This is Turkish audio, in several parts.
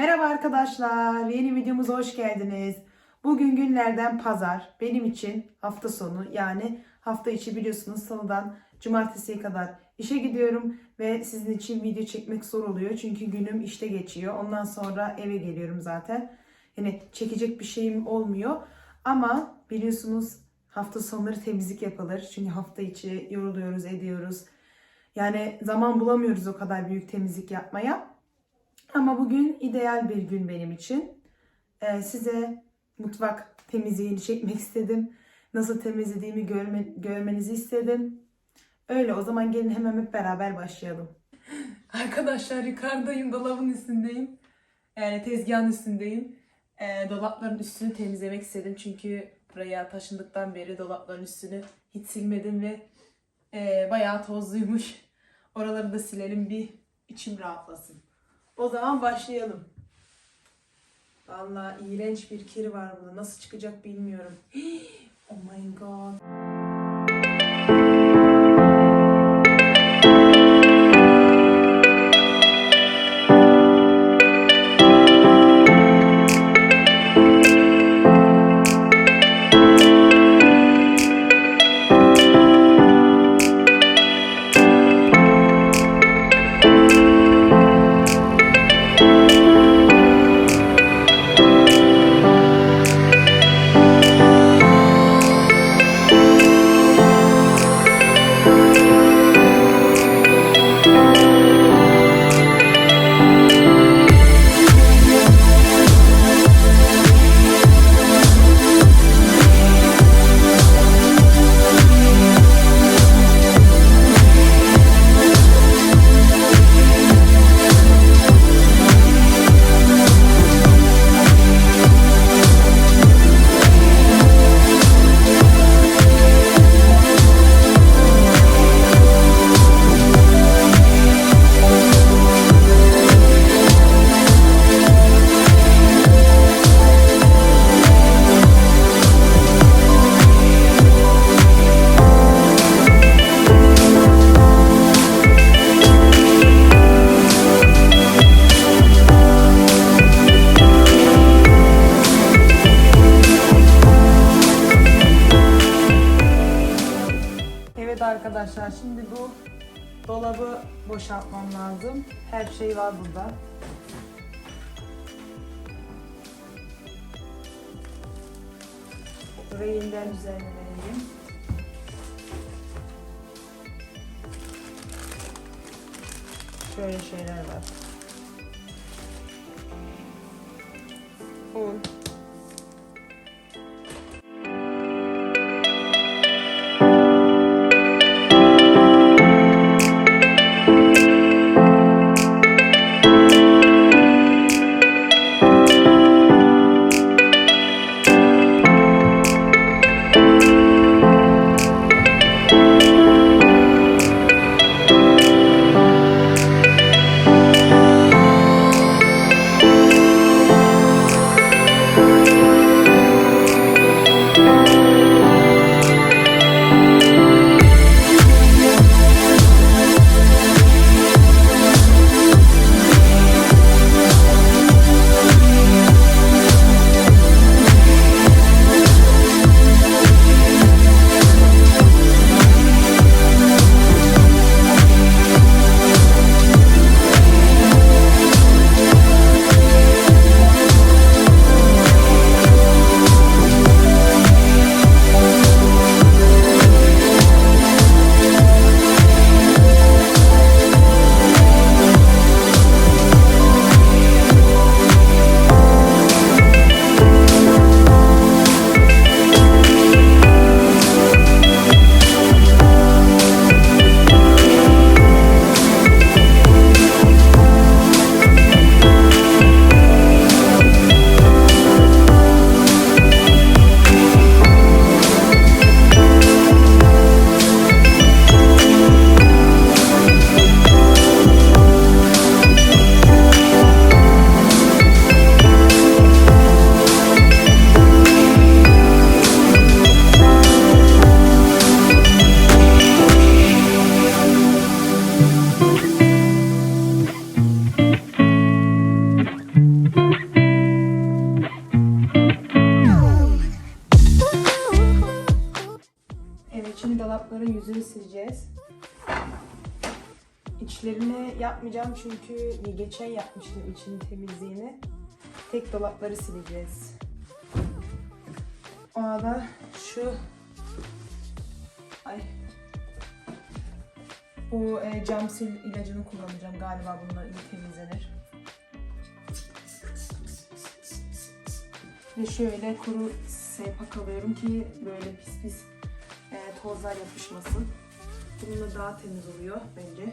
Merhaba arkadaşlar, yeni videomuza hoş geldiniz. Bugün günlerden pazar, benim için hafta sonu yani hafta içi biliyorsunuz salıdan cumartesiye kadar işe gidiyorum ve sizin için video çekmek zor oluyor çünkü günüm işte geçiyor. Ondan sonra eve geliyorum zaten. Yani çekecek bir şeyim olmuyor ama biliyorsunuz hafta sonları temizlik yapılır çünkü hafta içi yoruluyoruz, ediyoruz. Yani zaman bulamıyoruz o kadar büyük temizlik yapmaya. Ama bugün ideal bir gün benim için. Ee, size mutfak temizliğini çekmek istedim. Nasıl temizlediğimi görme, görmenizi istedim. Öyle o zaman gelin hemen hep beraber başlayalım. Arkadaşlar yukarıdayım, dolabın üstündeyim. Yani tezgahın üstündeyim. Ee, dolapların üstünü temizlemek istedim çünkü buraya taşındıktan beri dolapların üstünü hiç silmedim ve e, bayağı tozluymuş. Oraları da silelim bir içim rahatlasın. O zaman başlayalım. Vallahi iğrenç bir kir var burada. Nasıl çıkacak bilmiyorum. Oh my god. Arkadaşlar şimdi bu dolabı boşaltmam lazım. Her şey var burada. Burayı yeniden düzenlemeliyim. Şöyle şeyler var. Un. İçlerini yapmayacağım çünkü geçen yapmıştım için temizliğini. Tek dolapları sileceğiz. O arada şu ay bu e, cam sil ilacını kullanacağım. Galiba bunlar iyi temizlenir. Ve şöyle kuru seypak alıyorum ki böyle pis pis e, tozlar yapışmasın. Bununla daha temiz oluyor bence.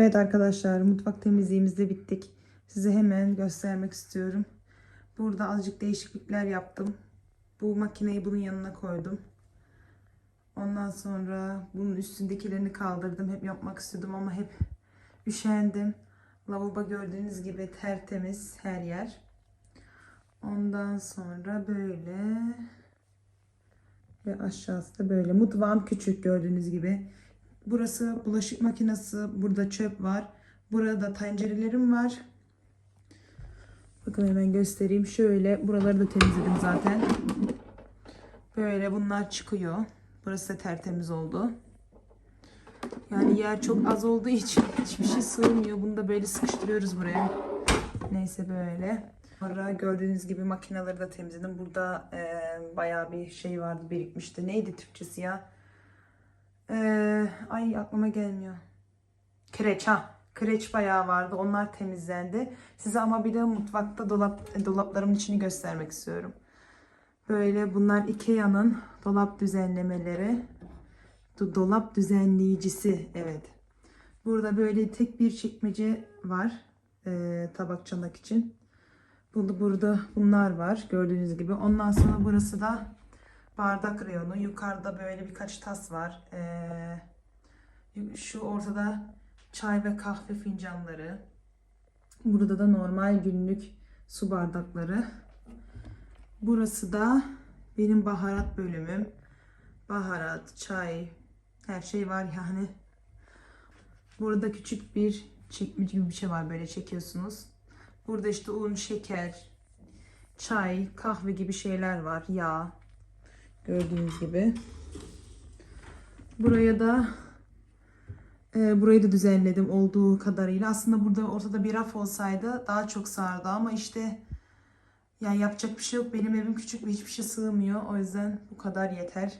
Evet arkadaşlar mutfak temizliğimizde bittik. Size hemen göstermek istiyorum. Burada azıcık değişiklikler yaptım. Bu makineyi bunun yanına koydum. Ondan sonra bunun üstündekilerini kaldırdım. Hep yapmak istedim ama hep üşendim. Lavabo gördüğünüz gibi tertemiz her yer. Ondan sonra böyle ve aşağısı da böyle. Mutfağım küçük gördüğünüz gibi. Burası bulaşık makinesi. Burada çöp var. Burada tencerelerim var. Bakın hemen göstereyim. Şöyle buraları da temizledim zaten. Böyle bunlar çıkıyor. Burası da tertemiz oldu. Yani yer çok az olduğu için hiçbir şey sığmıyor. Bunu da böyle sıkıştırıyoruz buraya. Neyse böyle. Sonra gördüğünüz gibi makineleri de temizledim. Burada e, bayağı bir şey vardı birikmişti. Neydi Türkçesi ya? Ee, ay aklıma gelmiyor. Kireç ha. Kireç bayağı vardı. Onlar temizlendi. Size ama bir de mutfakta dolap e, dolaplarımın içini göstermek istiyorum. Böyle bunlar Ikea'nın dolap düzenlemeleri. Do- Dolap düzenleyicisi. Evet. Burada böyle tek bir çekmece var. Ee, tabak çanak için. Burada, burada bunlar var. Gördüğünüz gibi. Ondan sonra burası da bardak reyonu. Yukarıda böyle birkaç tas var. Ee, şu ortada çay ve kahve fincanları. Burada da normal günlük su bardakları. Burası da benim baharat bölümüm. Baharat, çay, her şey var yani. Burada küçük bir çekmece gibi bir şey var böyle çekiyorsunuz. Burada işte un, şeker, çay, kahve gibi şeyler var. Yağ. Gördüğünüz gibi. Buraya da e, burayı da düzenledim olduğu kadarıyla. Aslında burada ortada bir raf olsaydı daha çok sığardı ama işte yani yapacak bir şey yok. Benim evim küçük ve hiçbir şey sığmıyor. O yüzden bu kadar yeter.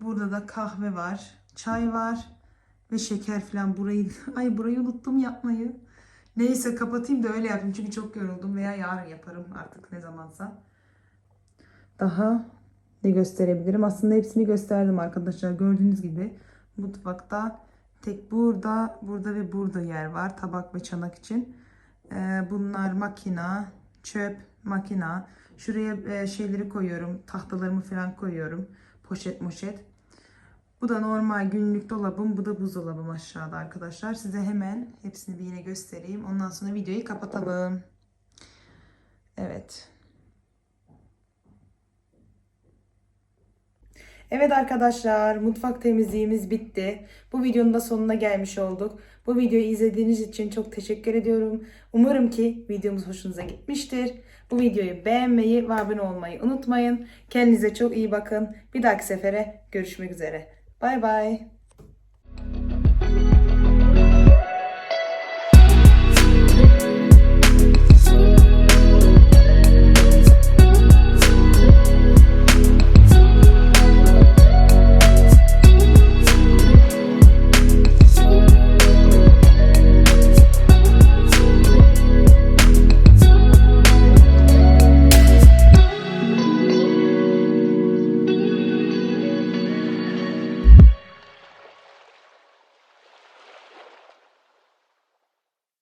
Burada da kahve var, çay var ve şeker falan. Burayı ay burayı unuttum yapmayı. Neyse kapatayım da öyle yapayım çünkü çok yoruldum veya yarın yaparım artık ne zamansa. Daha ne gösterebilirim? Aslında hepsini gösterdim arkadaşlar. Gördüğünüz gibi mutfakta tek burada, burada ve burada yer var. Tabak ve çanak için. Ee, bunlar makina, çöp, makina. Şuraya e, şeyleri koyuyorum. Tahtalarımı falan koyuyorum. Poşet moşet. Bu da normal günlük dolabım. Bu da buzdolabım aşağıda arkadaşlar. Size hemen hepsini bir yine göstereyim. Ondan sonra videoyu kapatalım. Evet. Evet arkadaşlar mutfak temizliğimiz bitti. Bu videonun da sonuna gelmiş olduk. Bu videoyu izlediğiniz için çok teşekkür ediyorum. Umarım ki videomuz hoşunuza gitmiştir. Bu videoyu beğenmeyi ve abone olmayı unutmayın. Kendinize çok iyi bakın. Bir dahaki sefere görüşmek üzere. Bay bay.